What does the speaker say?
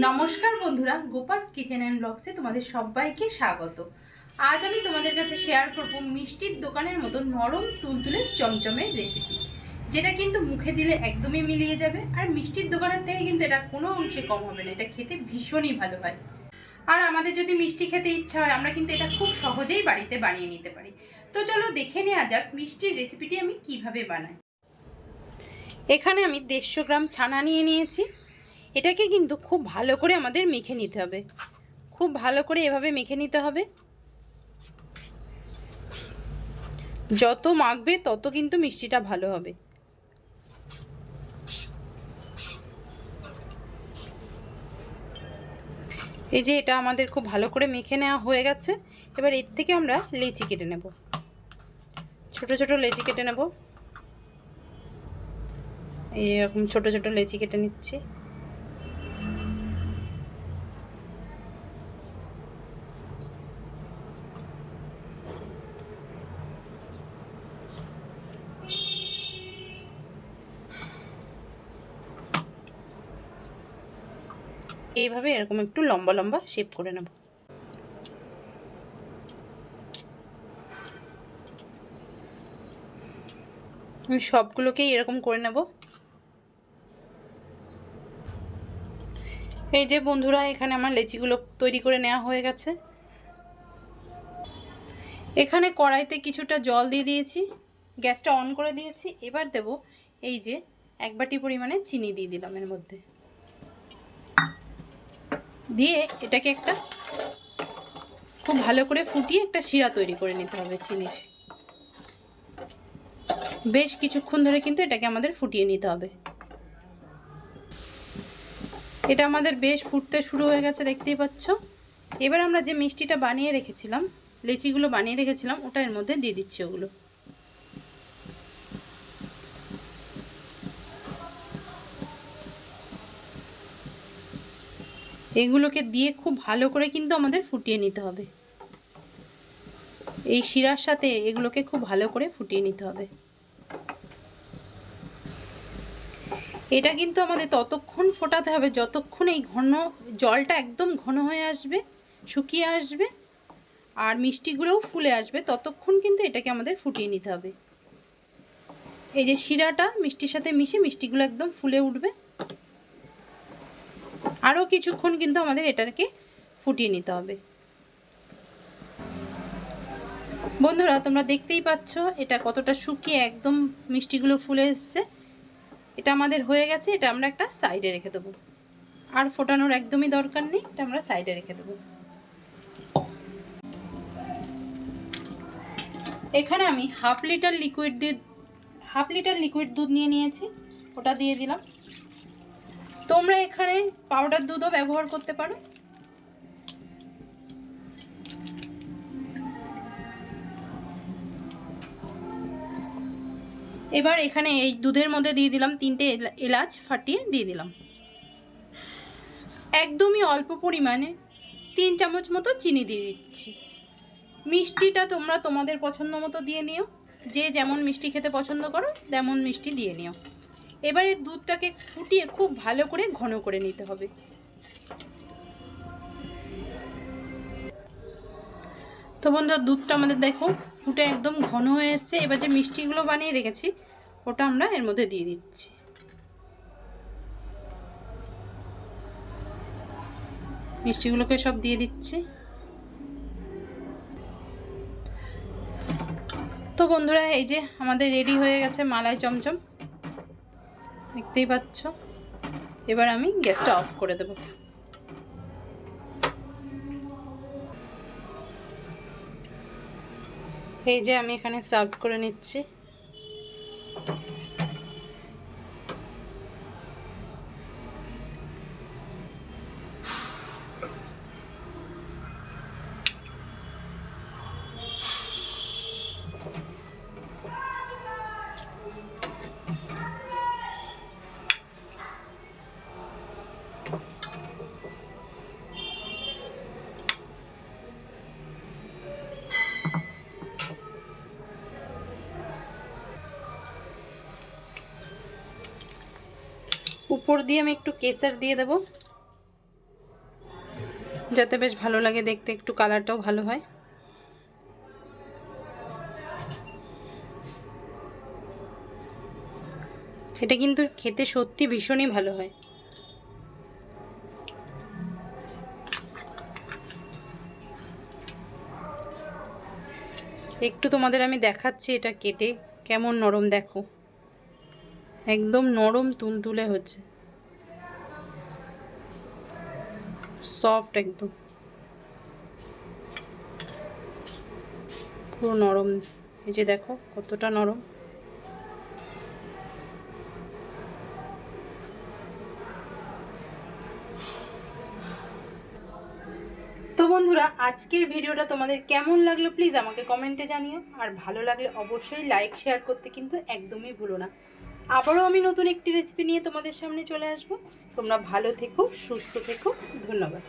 নমস্কার বন্ধুরা, গোপাস kitchen and ব্লগসে তোমাদের সবাইকে স্বাগত। আজ আমি তোমাদের কাছে শেয়ার করব মিষ্টির দোকানের মতো নরম তুলতুলে চমচমের রেসিপি যেটা কিন্তু মুখে দিলে একদমই মিলিয়ে যাবে, আর মিষ্টির দোকানের থেকে কিন্তু এটা কোনো অংশে কম হবে না, এটা খেতে ভীষণই ভালো হয়। আর আমাদের যদি মিষ্টি খেতে ইচ্ছা হয়, আমরা কিন্তু এটা খুব সহজেই বাড়িতে বানিয়ে নিতে পারি। তো চলো দেখে নেওয়া যাক মিষ্টির রেসিপিটি আমি কীভাবে বানাই। এখানে আমি দেড়শো গ্রাম ছানা নিয়ে নিয়েছি। এটাকে কিন্তু খুব ভালো করে আমাদের মেখে নিতে হবে। খুব ভালো করে এভাবে মেখে নিতে হবে। যত মাখবে, তত কিন্তু মিষ্টিটা ভালো হবে। এই যে এটা আমাদের খুব ভালো করে মেখে নেওয়া হয়ে গেছে। এবার এর থেকে আমরা লেচি কেটে নেব। ছোট ছোট লেচি কেটে নেব। এইরকম ছোট ছোট লেচি কেটে নিচ্ছি। এইভাবে এরকম একটু লম্বা লম্বা শেপ করে নেব। আমি সবগুলোকেই এরকম করে নেব। এই যে বন্ধুরা, এখানে আমার লেচিগুলো তৈরি করে নেওয়া হয়ে গেছে। এখানে কড়াইতে কিছুটা জল দিয়ে দিয়েছি, গ্যাসটা অন করে দিয়েছি। এবার দেব এই যে এক বাটি পরিমাণে চিনি দিয়ে দিলাম এর মধ্যে। দিয়ে এটাকে একটা খুব ভালো করে ফুটিয়ে একটা শিরা তৈরি করে নিতে হবে চিনির। বেশ কিছুক্ষণ ধরে কিন্তু এটাকে আমাদের ফুটিয়ে নিতে হবে। এটা আমাদের বেশ ফুটতে শুরু হয়ে গেছে, দেখতেই পাচ্ছ। এবার আমরা যে মিষ্টিটা বানিয়ে রেখেছিলাম, লেচিগুলো বানিয়ে রেখেছিলাম, ওটা এর মধ্যে দিয়ে দিচ্ছি ওগুলো। এগুলোকে দিয়ে খুব ভালো করে কিন্তু আমাদের ফুটিয়ে নিতে হবে। এই শিরার সাথে এগুলোকে খুব ভালো করে ফুটিয়ে নিতে হবে। এটা কিন্তু আমাদের ততক্ষণ ফোটাতে হবে, যতক্ষণ এই ঘন জলটা একদম ঘন হয়ে আসবে, শুকিয়ে আসবে, আর মিষ্টিগুলোও ফুলে আসবে, ততক্ষণ কিন্তু এটাকে আমাদের ফুটিয়ে নিতে হবে। এই যে শিরাটা মিষ্টির সাথে মিশে মিষ্টিগুলো একদম ফুলে উঠবে। আরও কিছুক্ষণ কিন্তু আমাদের এটাকে ফুটিয়ে নিতে হবে। বন্ধুরা, তোমরা দেখতেই পাচ্ছ এটা কতটা শুকিয়ে একদম মিষ্টিগুলো ফুলে এসছে। এটা আমাদের হয়ে গেছে, এটা আমরা একটা সাইডে রেখে দেবো। আর ফোটানোর একদমই দরকার নেই, এটা আমরা সাইডে রেখে দেবো। এখানে আমি হাফ লিটার লিকুইড দিয়ে হাফ লিটার লিকুইড দুধ নিয়ে নিয়েছি, ওটা দিয়ে দিলাম। তোমরা এখানে পাউডার দুধও ব্যবহার করতে পারো। এবার এখানে এই দুধের মধ্যে দিয়ে দিলাম তিনটে এলাচ ফাটিয়ে দিয়ে দিলাম। একদমই অল্প পরিমাণে তিন চামচ মতো চিনি দিয়ে দিচ্ছি। মিষ্টিটা তোমরা তোমাদের পছন্দ মতো দিয়ে নিও। যে যেমন মিষ্টি খেতে পছন্দ করো, তেমন মিষ্টি দিয়ে নিও। এবারে দুধটাকে ফুটিয়ে খুব ভালো করে ঘন করে নিতে হবে। তো বন্ধুরা, দুধটা আমাদের দেখো ফুটে একদম ঘন হয়ে এসছে। এবার যে মিষ্টিগুলো বানিয়ে রেখেছি, ওটা আমরা এর মধ্যে দিয়ে দিচ্ছি। মিষ্টিগুলোকে সব দিয়ে দিচ্ছি। তো বন্ধুরা, এই যে আমাদের রেডি হয়ে গেছে মালাই চমচম। দেখতেই পাচ্ছ। এবার আমি গ্যাসটা অফ করে দেব। এই যে আমি এখানে সার্ভ করে নিচ্ছি। উপর দিয়ে আমি একটু কেসার দিয়ে দেব। যাতে বেশ ভালো লাগে দেখতে, একটু কালারটাও ভালো হয়। এটা কিন্তু খেতে সত্যি ভীষণই ভালো হয়। একটু তোমাদের আমি দেখাচ্ছি এটা কেটে, কেমন নরম দেখো। একদম নরম তুলতুলে হচ্ছে। সফট একদম। পুরো নরম। এই যে দেখো, কতটা নরম। তো বন্ধুরা, আজকের ভিডিওটা তোমাদের কেমন লাগল প্লিজ আমাকে কমেন্টে জানিও। আর ভালো লাগলে অবশ্যই লাইক শেয়ার করতে কিন্তু একদমই ভুলো না। আবারও আমি নতুন একটি রেসিপি নিয়ে তোমাদের সামনে চলে আসব। তোমরা ভালো থেকো, সুস্থ থেকো, ধন্যবাদ।